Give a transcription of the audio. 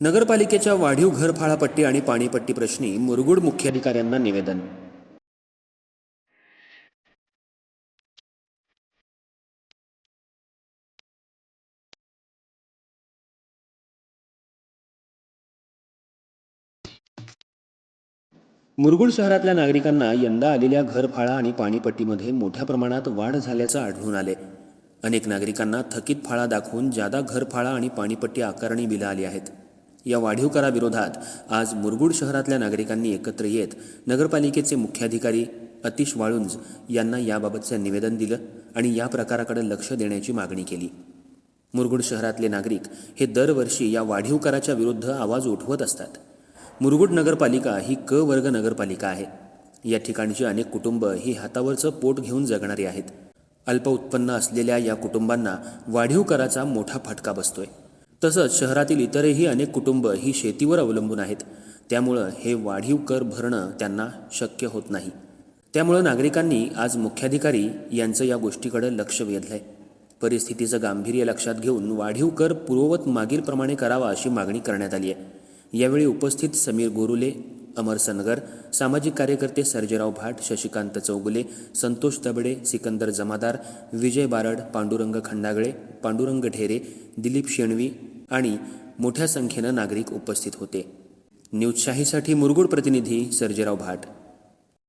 नगरपालिकेच्या वाढीव घरफाळापट्टी आणि पाणीपट्टी प्रश्नी मुरगुड मुख्याधिकाऱ्यांना निवेदन. मुरगुड शहरातल्या नागरिकांना यंदा आलेल्या घरफाळा आणि पाणीपट्टीमध्ये मोठ्या प्रमाणात वाढ झाल्याचं आढळून आले अनेक नागरिकांना थकीत फाळा दाखवून जादा घरफाळा आणि पाणीपट्टी आकारणी बिलं आली आहेत. या वाढीव कराविरोधात आज मुरगुड शहरातल्या नागरिकांनी एकत्र येत नगरपालिकेचे मुख्याधिकारी अतिश वाळुंज यांना याबाबतचं निवेदन दिलं आणि या प्रकाराकडे लक्ष देण्याची मागणी केली. मुरगुड शहरातले नागरिक हे दरवर्षी या वाढीव कराच्या विरुद्ध आवाज उठवत असतात. मुरगुड नगरपालिका ही क वर्ग नगरपालिका आहे. या ठिकाणची अनेक कुटुंब ही हातावरचं पोट घेऊन जगणारी आहेत. अल्प उत्पन्न असलेल्या या कुटुंबांना वाढीव कराचा मोठा फटका बसतोय. तसंच शहरातील इतरही अनेक कुटुंब ही शेतीवर अवलंबून आहेत. त्यामुळं हे वाढीव कर भरणं त्यांना शक्य होत नाही. त्यामुळं नागरिकांनी आज मुख्याधिकारी यांचं या गोष्टीकडे लक्ष वेधलंय. परिस्थितीचं गांभीर्य लक्षात घेऊन वाढीव कर पूर्ववत मागीलप्रमाणे करावा अशी मागणी करण्यात आली आहे यावेळी उपस्थित समीर गोरुले अमर सनगर सामाजिक कार्यकर्ते सर्जेराव भाट शशिकांत चौगुले संतोष तबडे सिकंदर जमादार विजय बारड पांडुरंग खंडागळे पांडुरंग ढेरे दिलीप शेणवी आणि मोठ्या संख्येनं नागरिक उपस्थित होते. न्यूजशाहीसाठी मुरगुड प्रतिनिधी सर्जेराव भाट.